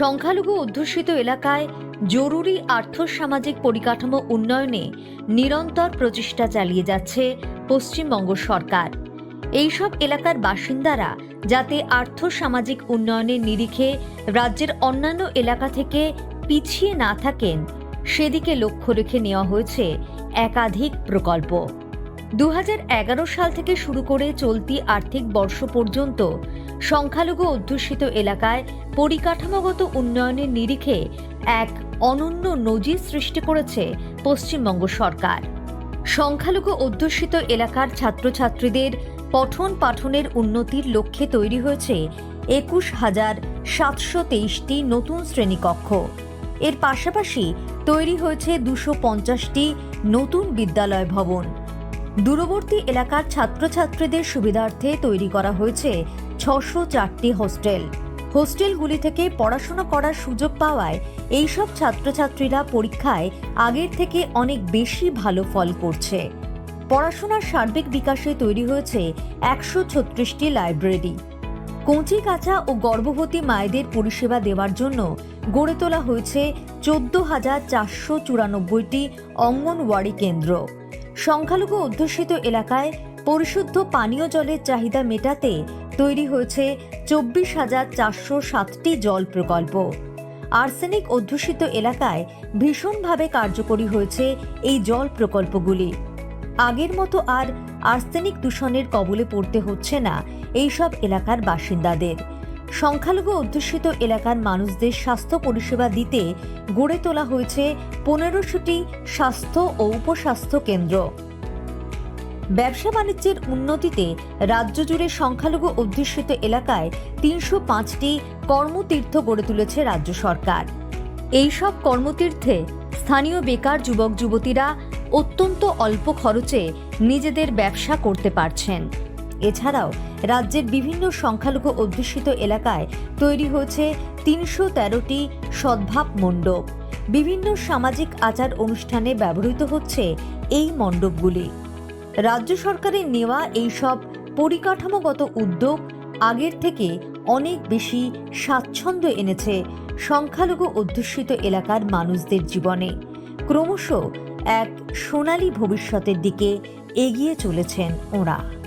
সংখ্যালঘু অধ্যুষিত এলাকায় জরুরি আর্থসামাজিক পরিকাঠামো উন্নয়নে নিরন্তর প্রচেষ্টা চালিয়ে যাচ্ছে পশ্চিমবঙ্গ সরকার। এইসব এলাকার বাসিন্দারা যাতে আর্থসামাজিক উন্নয়নের নিরিখে রাজ্যের অন্যান্য এলাকা থেকে পিছিয়ে না থাকেন, সেদিকে লক্ষ্য রেখে নেওয়া হয়েছে একাধিক প্রকল্প। দু হাজার এগারো সাল থেকে শুরু করে চলতি আর্থিক বর্ষ পর্যন্ত সংখ্যালঘু অধ্যুষিত এলাকায় পরিকাঠামোগত উন্নয়নের নিরিখে এক অনন্য নজির সৃষ্টি করেছে পশ্চিমবঙ্গ সরকার। সংখ্যালঘু অধ্যুষিত এলাকার ছাত্রছাত্রীদের পঠন পাঠনের উন্নতির লক্ষ্যে তৈরি হয়েছে একুশ হাজার সাতশো তেইশটি নতুন শ্রেণীকক্ষ। এর পাশাপাশি তৈরি হয়েছে দুশো পঞ্চাশটি নতুন বিদ্যালয় ভবন। দূরবর্তী এলাকার ছাত্রছাত্রীদের সুবিধার্থে তৈরি করা হয়েছে ছশো চারটি হোস্টেল। হোস্টেলগুলি থেকে পড়াশোনা করার সুযোগ পাওয়ায় এইসব ছাত্রছাত্রীরা পরীক্ষায় আগের থেকে অনেক বেশি ভালো ফল করছে। পড়াশোনার সার্বিক বিকাশে তৈরি হয়েছে একশো ছত্রিশটি লাইব্রেরি। কচি কাঁচা ও গর্ভবতী মায়েদের পরিষেবা দেওয়ার জন্য গড়ে তোলা হয়েছে চোদ্দ হাজার চারশো চুরানব্বইটি অঙ্গনওয়াড়ি কেন্দ্র। সংখ্যালঘু অধ্যুষিত এলাকায় পরিশুদ্ধ পানীয় জলের চাহিদা মেটাতে তৈরি হয়েছে চব্বিশ হাজার চারশো সাতটি জল প্রকল্প। আর্সেনিক অধ্যুষিত এলাকায় ভীষণভাবে কার্যকরী হয়েছে এই জল প্রকল্পগুলি। আগের মতো আর আর্সেনিক দূষণের কবলে পড়তে হচ্ছে না এইসব এলাকার বাসিন্দাদের। সংখ্যালঘু অধ্যুষিত এলাকার মানুষদের স্বাস্থ্য পরিষেবা দিতে গড়ে তোলা হয়েছে পনেরোশোটি স্বাস্থ্য ও উপস্বাস্থ্য কেন্দ্র। ব্যবসা বাণিজ্যের উন্নতিতে রাজ্য জুড়ে সংখ্যালঘু অধ্যুষিত এলাকায় তিনশো পাঁচটি কর্মতীর্থ গড়ে তুলেছে রাজ্য সরকার। এইসব কর্মতীর্থে স্থানীয় বেকার যুবক যুবতীরা অত্যন্ত অল্প খরচে নিজেদের ব্যবসা করতে পারছেন। এছাড়াও রাজ্যের বিভিন্ন সংখ্যালঘু অধ্যুষিত এলাকায় তৈরি হয়েছে তিনশো তেরোটি সদ্ভাব মণ্ডপ। বিভিন্ন সামাজিক আচার অনুষ্ঠানে ব্যবহৃত হচ্ছে এই মণ্ডপগুলি। রাজ্য সরকারের নেওয়া এইসব পরিকাঠামোগত উদ্যোগ আগের থেকে অনেক বেশি স্বাচ্ছন্দ্য এনেছে সংখ্যালঘু অধ্যুষিত এলাকার মানুষদের জীবনে। ক্রমশ এক সোনালী ভবিষ্যতের দিকে এগিয়ে চলেছেন ওঁরা।